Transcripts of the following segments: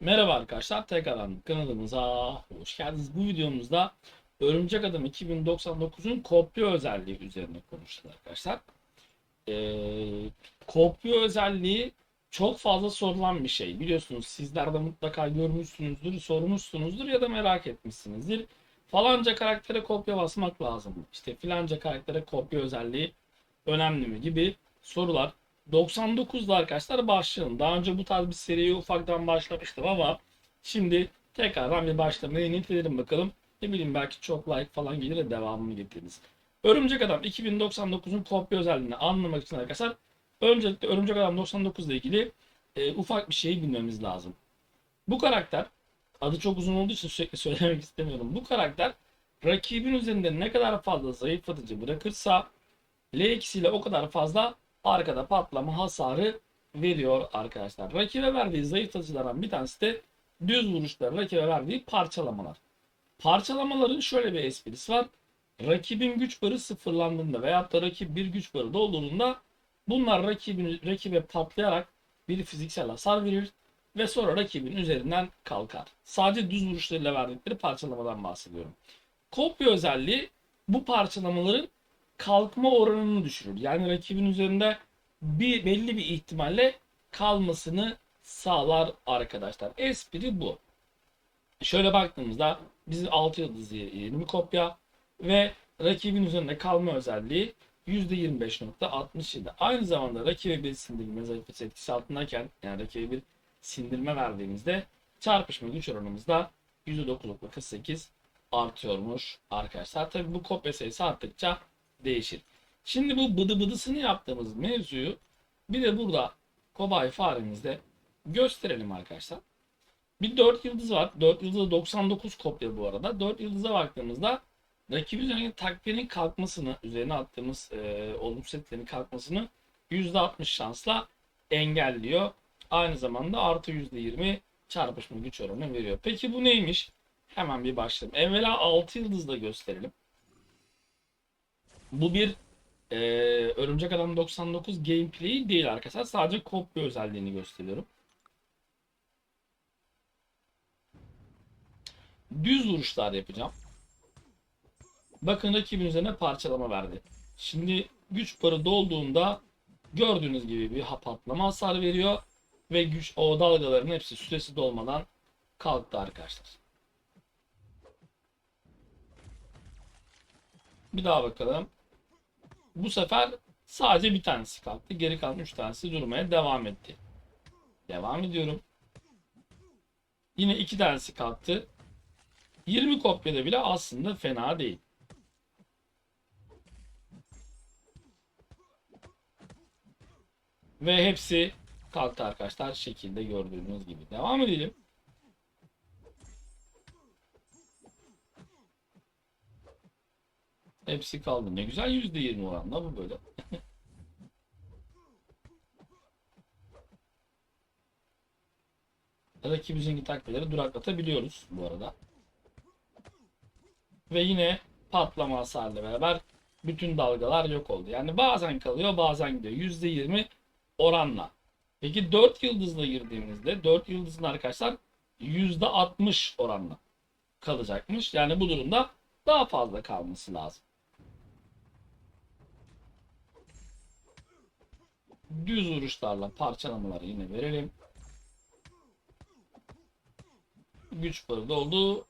Merhaba arkadaşlar, tekrardan kanalımıza hoş geldiniz. Bu videomuzda Örümcek Adam 2099'un kopya özelliği üzerine konuşacağız arkadaşlar. Ee, kopya özelliği çok fazla sorulan bir şey. Biliyorsunuz sizler de mutlaka görmüşsünüzdür, sormuşsunuzdur ya da merak etmişsinizdir. Falanca karaktere kopya basmak lazım. İşte filanca karaktere kopya özelliği önemli mi gibi sorular 99'da arkadaşlar başlayalım. Daha önce bu tarz bir seriye ufaktan başlamıştım ama şimdi tekrardan bir başlamaya niyet edelim bakalım. Ne bileyim belki çok like falan gelir de devamını getiririz. Örümcek Adam 2099'un kopya özelliğini anlamak için arkadaşlar öncelikle Örümcek Adam 99 ile ilgili e, ufak bir şey bilmemiz lazım. Bu karakter adı çok uzun olduğu için sürekli söylemek istemiyorum. Bu karakter rakibin üzerinde ne kadar fazla zayıflatıcı bırakırsa L2 ile o kadar fazla arkada patlama hasarı veriyor arkadaşlar. Rakibe verdiği zayıflatıcılardan bir tanesi de düz vuruşlar, rakibe verdiği parçalamalar. Parçalamaların şöyle bir esprisi var. Rakibin güç barı sıfırlandığında veyahut da rakip bir güç barı doldurduğunda bunlar rakibin, rakibe patlayarak bir fiziksel hasar verir ve sonra rakibin üzerinden kalkar. Sadece düz vuruşlarıyla verdikleri parçalamadan bahsediyorum. Kopya özelliği bu parçalamaların kalkma oranını düşürür. Yani rakibin üzerinde bir belli bir ihtimalle kalmasını sağlar arkadaşlar. Espri bu. Şöyle baktığımızda bizim 6 yıldız yeni bir kopya ve rakibin üzerinde kalma özelliği %25.67. Aynı zamanda rakibe bir sindirme zayıflık etkisi altındayken yani rakibe bir sindirme verdiğimizde çarpışma güç oranımız da %9.48 artıyormuş arkadaşlar. Tabi bu kopya sayısı arttıkça değişir. Şimdi bu bıdı bıdısını yaptığımız mevzuyu bir de burada kobay faremizde gösterelim arkadaşlar. Bir 4 yıldız var. 4 yıldızda 99 kopya bu arada. 4 yıldıza baktığımızda rakibin üzerine takviyenin kalkmasını, üzerine attığımız e, olumsuz etkilerin kalkmasını %60 şansla engelliyor. Aynı zamanda artı %20 çarpışma güç oranı veriyor. Peki bu neymiş? Hemen bir başlayalım. Evvela 6 yıldızla gösterelim. Bu bir e, Örümcek Adam 99 gameplay değil arkadaşlar. Sadece kopya özelliğini gösteriyorum. Düz vuruşlar yapacağım. Bakın rakibin üzerine parçalama verdi. Şimdi güç barı dolduğunda gördüğünüz gibi bir patlama hasar veriyor. Ve güç o dalgaların hepsi süresi dolmadan kalktı arkadaşlar. Bir daha bakalım. Bu sefer sadece bir tanesi kalktı. Geri kalan 3 tanesi durmaya devam etti. Devam ediyorum. Yine iki tanesi kalktı. 20 kopyada bile aslında fena değil. Ve hepsi kalktı arkadaşlar. Şekilde gördüğünüz gibi. Devam edelim. Hepsi kaldı. Ne güzel %20 oranla bu böyle. Rakibimizin takviyeleri duraklatabiliyoruz bu arada. Ve yine patlama hasarıyla beraber bütün dalgalar yok oldu. Yani bazen kalıyor bazen gidiyor. %20 oranla. Peki 4 yıldızla girdiğimizde 4 yıldızın arkadaşlar %60 oranla kalacakmış. Yani bu durumda daha fazla kalması lazım. Düz vuruşlarla parçalamaları yine verelim. Güç barı doldu.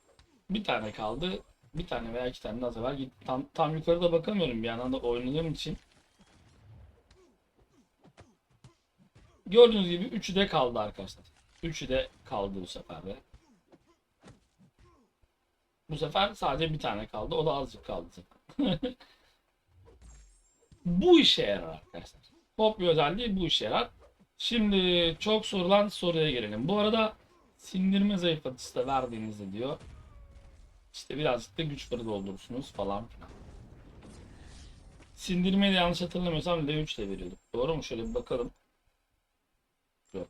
Bir tane kaldı. Bir tane veya iki tane daha sefer git. Tam, tam yukarıda bakamıyorum bir yandan da oynadığım için. Gördüğünüz gibi üçü de kaldı arkadaşlar. Üçü de kaldı bu sefer de. Bu sefer sadece bir tane kaldı. O da azıcık kaldı. bu işe yarar arkadaşlar. Kopya özelliği bu işe yarar. Şimdi çok sorulan soruya gelelim. Bu arada sindirme zayıflatıcısı da verdiğinizde diyor. İşte birazcık da güç barı doldurursunuz falan filan. Sindirmeyi de yanlış hatırlamıyorsam L3 ile veriyorduk. Doğru mu? Şöyle bir bakalım. Yok.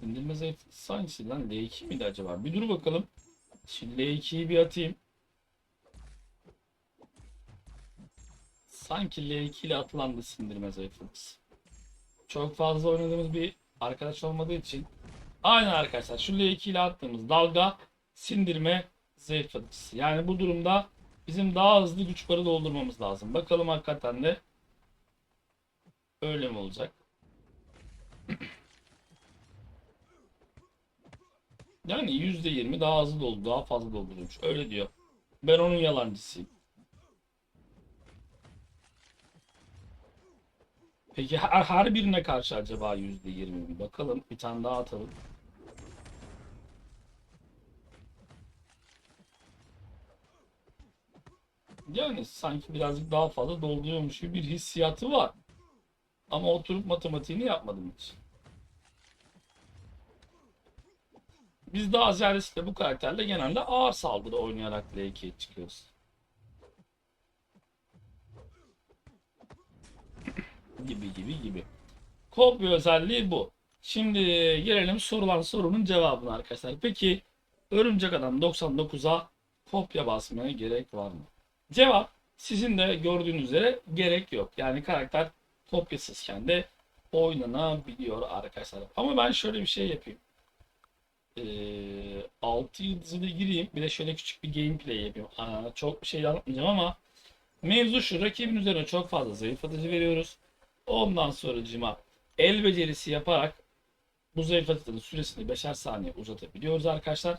Sindirme zayıflatıcısı hangisi lan? L2 miydi acaba? Bir dur bakalım. Şimdi L2'yi bir atayım. Sanki L2 ile atılan da sindirme zayıflatıcısı. Çok fazla oynadığımız bir arkadaş olmadığı için aynen arkadaşlar şu L2 ile attığımız dalga sindirme zayıflatıcısı. Yani bu durumda bizim daha hızlı güç barı doldurmamız lazım. Bakalım hakikaten de öyle mi olacak? Yani %20 daha hızlı doldu, daha fazla dolduruyormuş. Öyle diyor. Ben onun yalancısıyım. Peki her, her birine karşı acaba %20 mi? Bakalım bir tane daha atalım. Yani sanki birazcık daha fazla dolduruyormuş gibi bir hissiyatı var. Ama oturup matematiğini yapmadım hiç. Biz daha ziyadesiyle bu karakterle genelde ağır saldırı oynayarak L2'ye çıkıyoruz. Gibi gibi gibi. Kopya özelliği bu. Şimdi gelelim sorulan sorunun cevabına arkadaşlar. Peki Örümcek Adam 99'a kopya basmaya gerek var mı? Cevap sizin de gördüğünüz üzere gerek yok. Yani karakter kopyasızken de oynanabiliyor arkadaşlar. Ama ben şöyle bir şey yapayım. Ee, 6 yıldızı da gireyim. Bir de şöyle küçük bir gameplay yapayım. Aa, çok bir şey anlatmayacağım ama mevzu şu. Rakibin üzerine çok fazla zayıflatıcı veriyoruz. Ondan sonracıma el becerisi yaparak bu zayıflatıcının süresini 5'er saniye uzatabiliyoruz arkadaşlar.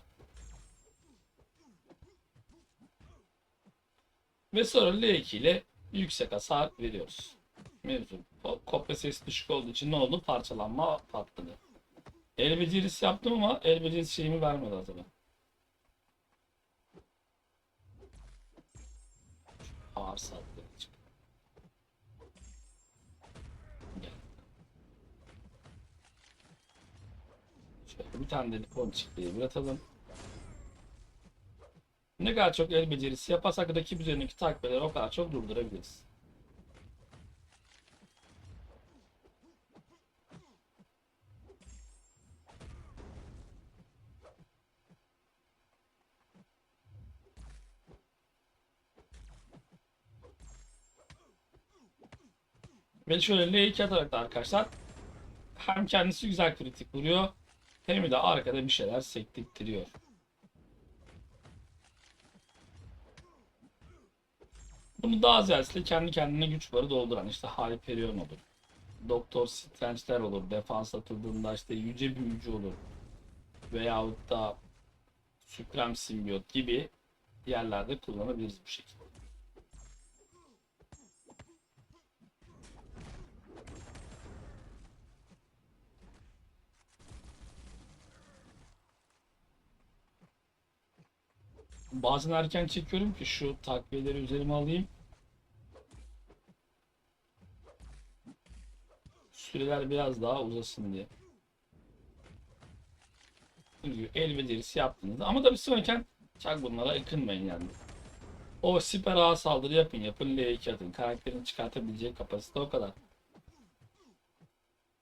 Ve sonra L2 ile yüksek hasar veriyoruz. Mevzu ko- kopya sayısı düşük olduğu için ne oldu? Parçalanma patladı. El becerisi yaptım ama el becerisi şeyimi vermedi acaba. Ağır saldırı için. Gel. Şöyle bir tane de ponçikliği bir atalım. Ne kadar çok el becerisi yaparsak rakip üzerindeki takviyeleri o kadar çok durdurabiliriz. Ve şöyle L2 atarak da arkadaşlar hem kendisi güzel kritik vuruyor hem de arkada bir şeyler sektirtiyor. Bunu daha ziyade kendi kendine güç barı dolduran işte Hyperion olur. Doktor Strange'ler olur. Defans atıldığında işte yüce büyücü olur. Veyahut da Supreme Symbiote gibi yerlerde kullanabiliriz bu şekilde. Bazen erken çekiyorum ki şu takviyeleri üzerime alayım. Süreler biraz daha uzasın diye. El becerisi yaptığınızda ama tabii sonrayken çak bunlara ıkınmayın yani. O siper ağa saldırı yapın yapın L2 atın. Karakterin çıkartabileceği kapasite o kadar.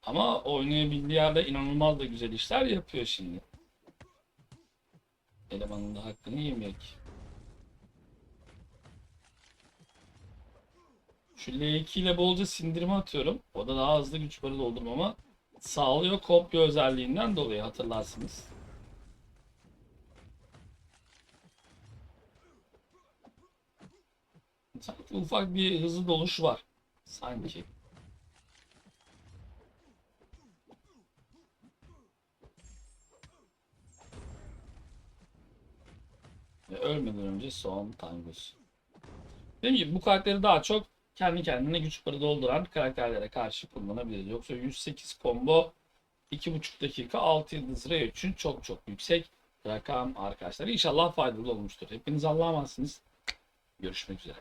Ama oynayabildiği yerde inanılmaz da güzel işler yapıyor şimdi. Elemanın da hakkını yemek. Şu L2 ile bolca sindirme atıyorum. O da daha hızlı güç barı doldurmama sağlıyor kopya özelliğinden dolayı hatırlarsınız. Sanki ufak bir hızlı doluş var. Sanki. Ve önce son tangosu. Dediğim gibi bu karakteri daha çok kendi kendine güç barı dolduran karakterlere karşı kullanabiliriz. Yoksa 108 combo 2,5 dakika 6 yıldız R için çok çok yüksek rakam arkadaşlar. İnşallah faydalı olmuştur. Hepiniz Allah'a emanetsiniz. Görüşmek üzere.